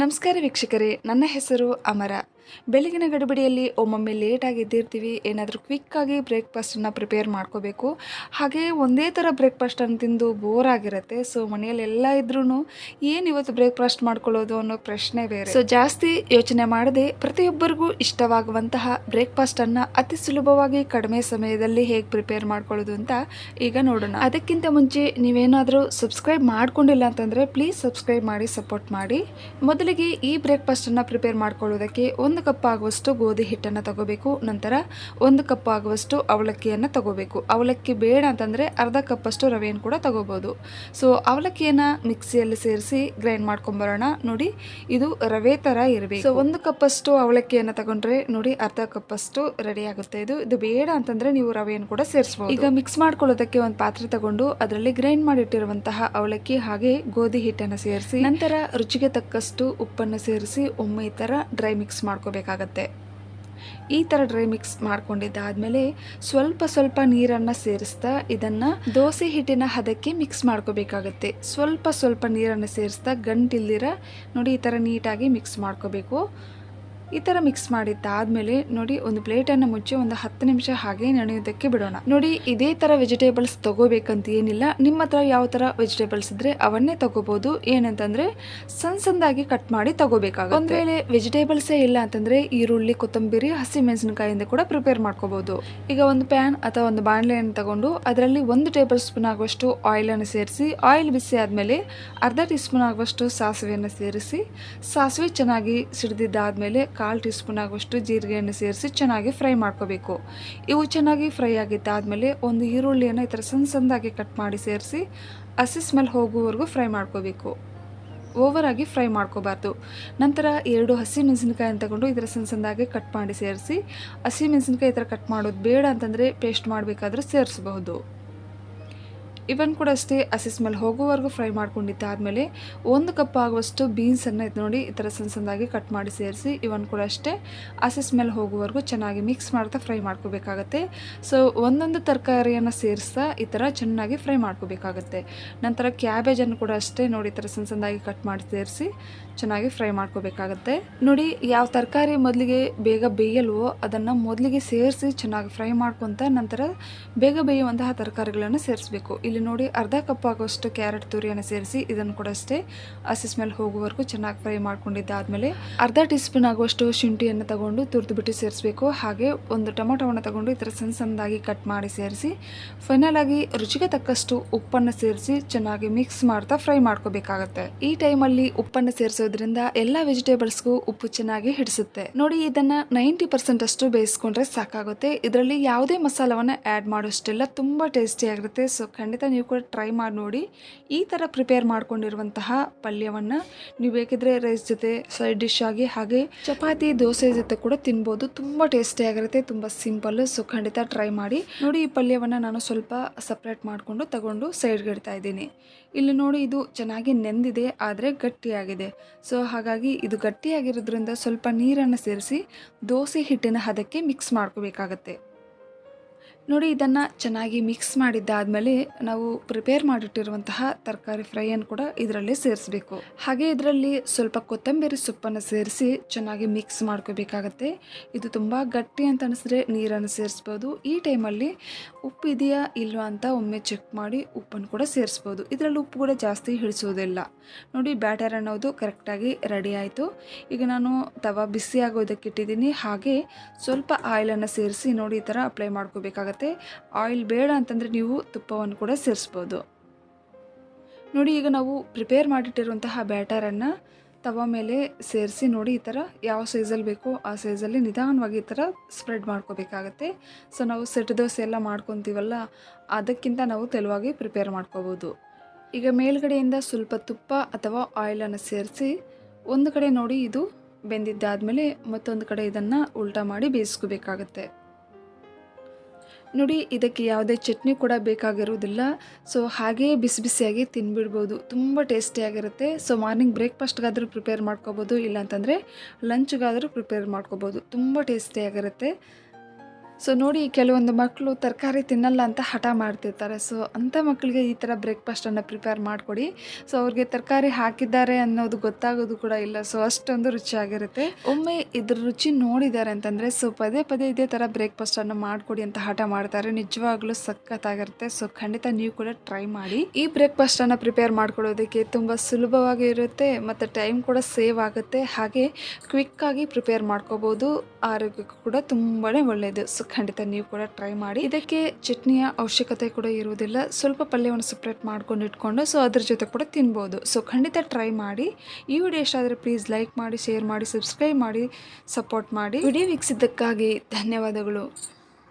ನಮಸ್ಕಾರ ವೀಕ್ಷಕರೇ ನನ್ನ ಹೆಸರು ಅಮರ. ಬೆಳಗಿನ ಗಡಿಬಿಡಿಯಲ್ಲಿ ಒಮ್ಮೊಮ್ಮೆ ಲೇಟಾಗಿ ಎದ್ದಿರ್ತೀವಿ. ಏನಾದರೂ ಕ್ವಿಕ್ಕಾಗಿ ಬ್ರೇಕ್ಫಾಸ್ಟನ್ನು ಪ್ರಿಪೇರ್ ಮಾಡ್ಕೋಬೇಕು. ಹಾಗೆ ಒಂದೇ ಥರ ಬ್ರೇಕ್ಫಾಸ್ಟನ್ನು ತಿಂದು ಬೋರ್ ಆಗಿರುತ್ತೆ. ಸೊ ಮನೆಯಲ್ಲಿ ಎಲ್ಲ ಇದ್ರೂ ಏನು ಇವತ್ತು ಬ್ರೇಕ್ಫಾಸ್ಟ್ ಮಾಡ್ಕೊಳ್ಳೋದು ಅನ್ನೋ ಪ್ರಶ್ನೆ ಬೇರೆ. ಸೊ ಜಾಸ್ತಿ ಯೋಚನೆ ಮಾಡದೆ ಪ್ರತಿಯೊಬ್ಬರಿಗೂ ಇಷ್ಟವಾಗುವಂತಹ ಬ್ರೇಕ್ಫಾಸ್ಟನ್ನು ಅತಿ ಸುಲಭವಾಗಿ ಕಡಿಮೆ ಸಮಯದಲ್ಲಿ ಹೇಗೆ ಪ್ರಿಪೇರ್ ಮಾಡ್ಕೊಳ್ಳೋದು ಅಂತ ಈಗ ನೋಡೋಣ. ಅದಕ್ಕಿಂತ ಮುಂಚೆ ನೀವೇನಾದರೂ ಸಬ್ಸ್ಕ್ರೈಬ್ ಮಾಡ್ಕೊಂಡಿಲ್ಲ ಅಂತಂದರೆ ಪ್ಲೀಸ್ ಸಬ್ಸ್ಕ್ರೈಬ್ ಮಾಡಿ ಸಪೋರ್ಟ್ ಮಾಡಿ. ಮೊದಲಿಗೆ ಈ ಬ್ರೇಕ್ಫಾಸ್ಟನ್ನು ಪ್ರಿಪೇರ್ ಮಾಡ್ಕೊಳ್ಳೋದಕ್ಕೆ ಒಂದು ಕಪ್ ಆಗುವಷ್ಟು ಗೋಧಿ ಹಿಟ್ಟನ್ನು ತಗೋಬೇಕು, ನಂತರ ಒಂದು ಕಪ್ ಆಗುವಷ್ಟು ಅವಲಕ್ಕಿಯನ್ನು ತಗೋಬೇಕು. ಅವಲಕ್ಕಿ ಬೇಡ ಅಂತಂದರೆ ಅರ್ಧ ಕಪ್ಪಷ್ಟು ರವೆಯನ್ನು ಕೂಡ ತಗೋಬೋದು. ಸೊ ಅವಲಕ್ಕಿಯನ್ನು ಮಿಕ್ಸಿಯಲ್ಲಿ ಸೇರಿಸಿ ಗ್ರೈಂಡ್ ಮಾಡ್ಕೊಂಬರೋಣ. ನೋಡಿ, ಇದು ರವೆ ಥರ ಇರಬೇಕು. ಸೊ ಒಂದು ಕಪ್ಪಷ್ಟು ಅವಲಕ್ಕಿಯನ್ನು ತಗೊಂಡ್ರೆ ನೋಡಿ, ಅರ್ಧ ಕಪ್ಪಷ್ಟು ರೆಡಿ ಆಗುತ್ತೆ. ಇದು ಇದು ಬೇಡ ಅಂತಂದ್ರೆ ನೀವು ರವೆಯನ್ನು ಕೂಡ ಸೇರಿಸ್ಬೋದು. ಈಗ ಮಿಕ್ಸ್ ಮಾಡ್ಕೊಳ್ಳೋದಕ್ಕೆ ಒಂದು ಪಾತ್ರೆ ತಗೊಂಡು ಅದರಲ್ಲಿ ಗ್ರೈಂಡ್ ಮಾಡಿಟ್ಟಿರುವಂತಹ ಅವಲಕ್ಕಿ ಹಾಗೆ ಗೋಧಿ ಹಿಟ್ಟನ್ನು ಸೇರಿಸಿ, ನಂತರ ರುಚಿಗೆ ತಕ್ಕಷ್ಟು ಉಪ್ಪನ್ನು ಸೇರಿಸಿ ಒಮ್ಮೆ ಈ ಥರ ಡ್ರೈ ಮಿಕ್ಸ್ ಮಾಡ್ಕೋಬೇಕಾಗತ್ತೆ ಈ ಥರ ಡ್ರೈ ಮಿಕ್ಸ್ ಮಾಡ್ಕೊಂಡಿದ್ದಾದಮೇಲೆ ಸ್ವಲ್ಪ ಸ್ವಲ್ಪ ನೀರನ್ನು ಸೇರಿಸ್ತಾ ಇದನ್ನು ದೋಸೆ ಹಿಟ್ಟಿನ ಹದಕ್ಕೆ ಮಿಕ್ಸ್ ಮಾಡ್ಕೋಬೇಕಾಗತ್ತೆ. ಸ್ವಲ್ಪ ಸ್ವಲ್ಪ ನೀರನ್ನು ಸೇರಿಸ್ತಾ ಗಂಟಿಲ್ದಿರ ನೋಡಿ ಈ ಥರ ನೀಟಾಗಿ ಮಿಕ್ಸ್ ಮಾಡ್ಕೋಬೇಕು. ಈ ಥರ ಮಿಕ್ಸ್ ಮಾಡಿದ್ದಾದ್ಮೇಲೆ ನೋಡಿ ಒಂದು ಪ್ಲೇಟನ್ನು ಮುಚ್ಚಿ ಒಂದು ಹತ್ತು ನಿಮಿಷ ಹಾಗೆ ನೆನೆಯೋದಕ್ಕೆ ಬಿಡೋಣ. ನೋಡಿ ಇದೇ ಥರ ವೆಜಿಟೇಬಲ್ಸ್ ತಗೋಬೇಕಂತ ಏನಿಲ್ಲ. ನಿಮ್ಮ ಹತ್ರ ಯಾವ ಥರ ವೆಜಿಟೇಬಲ್ಸ್ ಇದ್ರೆ ಅವನ್ನೇ ತಗೋಬಹುದು ಏನಂತಂದ್ರೆ ಸಣ್ಣ ಸಣ್ಣದಾಗಿ ಕಟ್ ಮಾಡಿ ತಗೋಬೇಕಾಗುತ್ತೆ. ಒಂದು ವೇಳೆ ವೆಜಿಟೇಬಲ್ಸೇ ಇಲ್ಲ ಅಂತಂದ್ರೆ ಈರುಳ್ಳಿ, ಕೊತ್ತಂಬರಿ, ಹಸಿ ಮೆಣಸಿನಕಾಯಿಂದ ಕೂಡ ಪ್ರಿಪೇರ್ ಮಾಡ್ಕೋಬಹುದು ಈಗ ಒಂದು ಪ್ಯಾನ್ ಅಥವಾ ಒಂದು ಬಾಣಲೆಯನ್ನು ತಗೊಂಡು ಅದರಲ್ಲಿ ಒಂದು ಟೇಬಲ್ ಸ್ಪೂನ್ ಆಗುವಷ್ಟು ಆಯಿಲ್ ಅನ್ನು ಸೇರಿಸಿ ಆಯಿಲ್ ಬಿಸಿ ಆದಮೇಲೆ ಅರ್ಧ ಟೀ ಸ್ಪೂನ್ ಆಗುವಷ್ಟು ಸಾಸಿವೆಯನ್ನು ಸೇರಿಸಿ, ಸಾಸಿವೆ ಚೆನ್ನಾಗಿ ಸಿಡಿದಿದ್ದಾದ್ಮೇಲೆ ಕಾಲು ಟೀ ಸ್ಪೂನ್ ಆಗುವಷ್ಟು ಜೀರಿಗೆಯನ್ನು ಸೇರಿಸಿ ಚೆನ್ನಾಗಿ ಫ್ರೈ ಮಾಡ್ಕೋಬೇಕು. ಇವು ಚೆನ್ನಾಗಿ ಫ್ರೈ ಆಗಿದ್ದಾದ್ಮೇಲೆ ಒಂದು ಈರುಳ್ಳಿಯನ್ನು ಈ ಥರ ಸಣ್ಣ ಸಣ್ಣದಾಗಿ ಕಟ್ ಮಾಡಿ ಸೇರಿಸಿ ಹಸಿ ಸ್ಮೆಲ್ ಹೋಗುವವರೆಗೂ ಫ್ರೈ ಮಾಡ್ಕೋಬೇಕು. ಓವರ್ ಆಗಿ ಫ್ರೈ ಮಾಡ್ಕೋಬಾರ್ದು. ನಂತರ ಎರಡು ಹಸಿ ಮೆಣಸಿನಕಾಯಿ ತಗೊಂಡು ಇದರ ಸಣ್ಣ ಸಣ್ಣದಾಗಿ ಕಟ್ ಮಾಡಿ ಸೇರಿಸಿ ಹಸಿ ಮೆಣಸಿನಕಾಯಿ ಈ ಥರ ಕಟ್ ಮಾಡೋದು ಬೇಡ ಅಂತಂದರೆ ಪೇಸ್ಟ್ ಮಾಡಬೇಕಾದ್ರೂ ಸೇರಿಸಬಹುದು. ಇವನ್ ಕೂಡ ಅಷ್ಟೇ ಹಸಿಸ್ ಮೇಲೆ ಹೋಗುವವರೆಗೂ ಫ್ರೈ ಮಾಡ್ಕೊಂಡಿದ್ದಾದಮೇಲೆ ಒಂದು ಕಪ್ ಆಗುವಷ್ಟು ಬೀನ್ಸನ್ನು ಇದು ನೋಡಿ ಈ ಥರ ಸಣ್ಣ ಸಣ್ಣದಾಗಿ ಕಟ್ ಮಾಡಿ ಸೇರಿಸಿ ಇವನ್ ಕೂಡ ಅಷ್ಟೇ ಹಸಿ ಮೇಲೆ ಹೋಗುವವರೆಗೂ ಚೆನ್ನಾಗಿ ಮಿಕ್ಸ್ ಮಾಡ್ತಾ ಫ್ರೈ ಮಾಡ್ಕೋಬೇಕಾಗತ್ತೆ. ಸೊ ಒಂದೊಂದು ತರಕಾರಿಯನ್ನು ಸೇರಿಸ್ತಾ ಈ ಥರ ಚೆನ್ನಾಗಿ ಫ್ರೈ ಮಾಡ್ಕೋಬೇಕಾಗತ್ತೆ. ನಂತರ ಕ್ಯಾಬೇಜನ್ನು ಕೂಡ ಅಷ್ಟೇ ನೋಡಿ ಈ ಥರ ಸಣ್ಣ ಸಣ್ಣದಾಗಿ ಕಟ್ ಮಾಡಿ ಸೇರಿಸಿ ಚೆನ್ನಾಗಿ ಫ್ರೈ ಮಾಡ್ಕೋಬೇಕಾಗತ್ತೆ. ನೋಡಿ ಯಾವ ತರಕಾರಿ ಮೊದಲಿಗೆ ಬೇಗ ಬೇಯಲ್ವೋ ಅದನ್ನು ಮೊದಲಿಗೆ ಸೇರಿಸಿ ಚೆನ್ನಾಗಿ ಫ್ರೈ ಮಾಡ್ಕೊತ ನಂತರ ಬೇಗ ಬೇಯುವಂತಹ ತರಕಾರಿಗಳನ್ನು ಸೇರಿಸಬೇಕು. ಇಲ್ಲಿ ನೋಡಿ ಅರ್ಧ ಕಪ್ ಆಗೋಷ್ಟು ಕ್ಯಾರೆಟ್ ತುರಿಯನ್ನು ಸೇರಿಸಿ ಇದನ್ನು ಕೂಡ ಅಷ್ಟೇ ಹಸಿ ಸ್ಮೆಲ್ ಹೋಗುವವರೆಗೂ ಚೆನ್ನಾಗಿ ಫ್ರೈ ಮಾಡ್ಕೊಂಡಿದ್ದಾದ್ಮೇಲೆ ಅರ್ಧ ಟೀ ಸ್ಪೂನ್ ಆಗುವಷ್ಟು ಶುಂಠಿಯನ್ನು ತಗೊಂಡು ತುರಿದು ಬಿಟ್ಟು ಸೇರಿಸಬೇಕು. ಹಾಗೆ ಒಂದು ಟೊಮೊಟೊವನ್ನು ತಗೊಂಡು ಈ ಥರ ಸಣ್ಣ ಸಣ್ಣದಾಗಿ ಕಟ್ ಮಾಡಿ ಸೇರಿಸಿ ಫೈನಲ್ ಆಗಿ ರುಚಿಗೆ ತಕ್ಕಷ್ಟು ಉಪ್ಪನ್ನು ಸೇರಿಸಿ ಚೆನ್ನಾಗಿ ಮಿಕ್ಸ್ ಮಾಡ್ತಾ ಫ್ರೈ ಮಾಡ್ಕೋಬೇಕಾಗತ್ತೆ. ಈ ಟೈಮಲ್ಲಿ ಉಪ್ಪನ್ನು ಸೇರಿಸೋದ್ರಿಂದ ಎಲ್ಲ ವೆಜಿಟೇಬಲ್ಸ್ಗೂ ಉಪ್ಪು ಚೆನ್ನಾಗಿ ಹಿಡಿಸುತ್ತೆ. ನೋಡಿ ಇದನ್ನ ನೈಂಟಿ ಪರ್ಸೆಂಟ್ ಅಷ್ಟು ಬೇಯಿಸ್ಕೊಂಡ್ರೆ ಸಾಕಾಗುತ್ತೆ. ಇದರಲ್ಲಿ ಯಾವುದೇ ಮಸಾಲವನ್ನು ಆ್ಯಡ್ ಮಾಡೋಷ್ಟೆಲ್ಲ ತುಂಬ ಟೇಸ್ಟಿ ಆಗಿರುತ್ತೆ. ಸೊ ಖಂಡಿತ ನೀವು ಕೂಡ ಟ್ರೈ ಮಾಡಿ ನೋಡಿ. ಈ ಥರ ಪ್ರಿಪೇರ್ ಮಾಡ್ಕೊಂಡಿರುವಂತಹ ಪಲ್ಯವನ್ನು ನೀವು ಬೇಕಿದ್ರೆ ರೈಸ್ ಜೊತೆ ಸೈಡ್ ಡಿಶ್ ಆಗಿ, ಹಾಗೆ ಚಪಾತಿ, ದೋಸೆ ಜೊತೆ ಕೂಡ ತಿನ್ಬೋದು. ತುಂಬ ಟೇಸ್ಟಿ ಆಗಿರುತ್ತೆ, ತುಂಬ ಸಿಂಪಲ್ ಸೊ ಖಂಡಿತ ಟ್ರೈ ಮಾಡಿ. ನೋಡಿ ಈ ಪಲ್ಯವನ್ನು ನಾನು ಸ್ವಲ್ಪ ಸಪ್ರೇಟ್ ಮಾಡಿಕೊಂಡು ತಗೊಂಡು ಸೈಡ್ಗೆ ಇಡ್ತಾ ಇದ್ದೀನಿ. ಇಲ್ಲಿ ನೋಡಿ ಇದು ಚೆನ್ನಾಗಿ ನೆಂದಿದೆ, ಆದರೆ ಗಟ್ಟಿಯಾಗಿದೆ. ಸೊ ಹಾಗಾಗಿ ಇದು ಗಟ್ಟಿಯಾಗಿರೋದ್ರಿಂದ ಸ್ವಲ್ಪ ನೀರನ್ನು ಸೇರಿಸಿ ದೋಸೆ ಹಿಟ್ಟಿನ ಹದಕ್ಕೆ ಮಿಕ್ಸ್ ಮಾಡ್ಕೋಬೇಕಾಗತ್ತೆ. ನೋಡಿ, ಇದನ್ನು ಚೆನ್ನಾಗಿ ಮಿಕ್ಸ್ ಮಾಡಿದ್ದಾದಮೇಲೆ ನಾವು ಪ್ರಿಪೇರ್ ಮಾಡಿಟ್ಟಿರುವಂತಹ ತರಕಾರಿ ಫ್ರೈಯನ್ನು ಕೂಡ ಇದರಲ್ಲಿ ಸೇರಿಸಬೇಕು. ಹಾಗೆ ಇದರಲ್ಲಿ ಸ್ವಲ್ಪ ಕೊತ್ತಂಬರಿ ಸೊಪ್ಪನ್ನು ಸೇರಿಸಿ ಚೆನ್ನಾಗಿ ಮಿಕ್ಸ್ ಮಾಡ್ಕೋಬೇಕಾಗತ್ತೆ. ಇದು ತುಂಬ ಗಟ್ಟಿ ಅಂತ ಅನಿಸಿದ್ರೆ ನೀರನ್ನು ಸೇರಿಸ್ಬೋದು. ಈ ಟೈಮಲ್ಲಿ ಉಪ್ಪು ಇದೆಯಾ ಇಲ್ವಾ ಅಂತ ಒಮ್ಮೆ ಚೆಕ್ ಮಾಡಿ ಉಪ್ಪನ್ನು ಕೂಡ ಸೇರಿಸ್ಬೋದು. ಇದರಲ್ಲಿ ಉಪ್ಪು ಕೂಡ ಜಾಸ್ತಿ ಹಿಡಿಸೋದಿಲ್ಲ. ನೋಡಿ ಬ್ಯಾಟರ್ ಅನ್ನೋದು ಕರೆಕ್ಟಾಗಿ ರೆಡಿ ಆಯಿತು. ಈಗ ನಾನು ತವ ಬಿಸಿಯಾಗೋದಕ್ಕೆ ಇಟ್ಟಿದ್ದೀನಿ. ಹಾಗೆ ಸ್ವಲ್ಪ ಆಯಿಲನ್ನು ಸೇರಿಸಿ ನೋಡಿ, ಈ ಥರ ಅಪ್ಲೈ ಮಾಡ್ಕೋಬೇಕಾಗತ್ತೆ. ಆಯಿಲ್ ಬೇಡ ಅಂತಂದರೆ ನೀವು ತುಪ್ಪವನ್ನು ಕೂಡ ಸೇರಿಸ್ಬೋದು. ನೋಡಿ, ಈಗ ನಾವು ಪ್ರಿಪೇರ್ ಮಾಡಿಟ್ಟಿರುವಂತಹ ಬ್ಯಾಟರನ್ನು ತವ ಮೇಲೆ ಸೇರಿಸಿ ನೋಡಿ ಈ ಥರ ಯಾವ ಸೈಜಲ್ಲಿ ಬೇಕೋ ಆ ಸೈಜಲ್ಲಿ ನಿಧಾನವಾಗಿ ಈ ಥರ ಸ್ಪ್ರೆಡ್ ಮಾಡ್ಕೋಬೇಕಾಗತ್ತೆ. ಸೊ ನಾವು ಸೆಟ್ ದೋಸೆ ಎಲ್ಲ ಮಾಡ್ಕೊತೀವಲ್ಲ, ಅದಕ್ಕಿಂತ ನಾವು ತೆಳುವಾಗಿ ಪ್ರಿಪೇರ್ ಮಾಡ್ಕೋಬೋದು. ಈಗ ಮೇಲ್ಗಡೆಯಿಂದ ಸ್ವಲ್ಪ ತುಪ್ಪ ಅಥವಾ ಆಯಿಲನ್ನು ಸೇರಿಸಿ ಒಂದು ಕಡೆ ನೋಡಿ ಇದು ಬೆಂದಿದ್ದಾದಮೇಲೆ ಮತ್ತೊಂದು ಕಡೆ ಇದನ್ನು ಉಲ್ಟಾ ಮಾಡಿ ಬೇಯಿಸ್ಕೋಬೇಕಾಗತ್ತೆ. ನೋಡಿ, ಇದಕ್ಕೆ ಯಾವುದೇ ಚಟ್ನಿ ಕೂಡ ಬೇಕಾಗಿರೋದಿಲ್ಲ ಸೊ ಹಾಗೇ ಬಿಸಿ ಬಿಸಿಯಾಗಿ ತಿನ್ಬಿಡ್ಬೋದು. ತುಂಬ ಟೇಸ್ಟಿಯಾಗಿರುತ್ತೆ ಸೊ ಮಾರ್ನಿಂಗ್ ಬ್ರೇಕ್ಫಾಸ್ಟ್ಗಾದರೂ ಪ್ರಿಪೇರ್ ಮಾಡ್ಕೋಬೋದು. ಇಲ್ಲಾಂತಂದರೆ ಲಂಚ್ಗಾದರೂ ಪ್ರಿಪೇರ್ ಮಾಡ್ಕೋಬೋದು. ತುಂಬ ಟೇಸ್ಟಿಯಾಗಿರುತ್ತೆ ಸೊ ನೋಡಿ, ಕೆಲವೊಂದು ಮಕ್ಕಳು ತರಕಾರಿ ತಿನ್ನಲ್ಲ ಅಂತ ಹಠ ಮಾಡ್ತಿರ್ತಾರೆ. ಸೊ ಅಂಥ ಮಕ್ಕಳಿಗೆ ಈ ಥರ ಬ್ರೇಕ್ಫಾಸ್ಟನ್ನು ಪ್ರಿಪೇರ್ ಮಾಡಿಕೊಡಿ. ಸೊ ಅವ್ರಿಗೆ ತರಕಾರಿ ಹಾಕಿದ್ದಾರೆ ಅನ್ನೋದು ಗೊತ್ತಾಗೋದು ಕೂಡ ಇಲ್ಲ. ಸೊ ಅಷ್ಟೊಂದು ರುಚಿಯಾಗಿರುತ್ತೆ. ಒಮ್ಮೆ ಇದ್ರ ರುಚಿ ನೋಡಿದ್ದಾರೆ ಅಂತಂದರೆ ಸೊ ಪದೇ ಪದೇ ಇದೇ ಥರ ಬ್ರೇಕ್ಫಾಸ್ಟನ್ನು ಮಾಡಿಕೊಡಿ ಅಂತ ಹಠ ಮಾಡ್ತಾರೆ. ನಿಜವಾಗ್ಲೂ ಸಖತ್ತಾಗಿರುತ್ತೆ. ಸೊ ಖಂಡಿತ ನೀವು ಕೂಡ ಟ್ರೈ ಮಾಡಿ. ಈ ಬ್ರೇಕ್ಫಾಸ್ಟನ್ನು ಪ್ರಿಪೇರ್ ಮಾಡ್ಕೊಳ್ಳೋದಕ್ಕೆ ತುಂಬ ಸುಲಭವಾಗಿ ಇರುತ್ತೆ ಮತ್ತು ಟೈಮ್ ಕೂಡ ಸೇವ್ ಆಗುತ್ತೆ. ಹಾಗೆ ಕ್ವಿಕ್ಕಾಗಿ ಪ್ರಿಪೇರ್ ಮಾಡ್ಕೋಬೋದು. ಆರೋಗ್ಯಕ್ಕೂ ಕೂಡ ತುಂಬಾ ಒಳ್ಳೆಯದು ಸೊ ಖಂಡಿತ ನೀವು ಕೂಡ ಟ್ರೈ ಮಾಡಿ. ಇದಕ್ಕೆ ಚಟ್ನಿಯ ಅವಶ್ಯಕತೆ ಕೂಡ ಇರುವುದಿಲ್ಲ. ಸ್ವಲ್ಪ ಪಲ್ಯವನ್ನು ಸಪ್ರೇಟ್ ಮಾಡ್ಕೊಂಡು ಇಟ್ಕೊಂಡು ಸೊ ಅದ್ರ ಜೊತೆ ಕೂಡ ತಿನ್ಬೋದು. ಸೊ ಖಂಡಿತ ಟ್ರೈ ಮಾಡಿ. ಈ ವಿಡಿಯೋ ಇಷ್ಟ ಆದರೆ ಪ್ಲೀಸ್ ಲೈಕ್ ಮಾಡಿ ಶೇರ್ ಮಾಡಿ ಸಬ್ಸ್ಕ್ರೈಬ್ ಮಾಡಿ ಸಪೋರ್ಟ್ ಮಾಡಿ. ವಿಡಿಯೋ ವೀಕ್ಷಿದ್ದಕ್ಕಾಗಿ ಧನ್ಯವಾದಗಳು.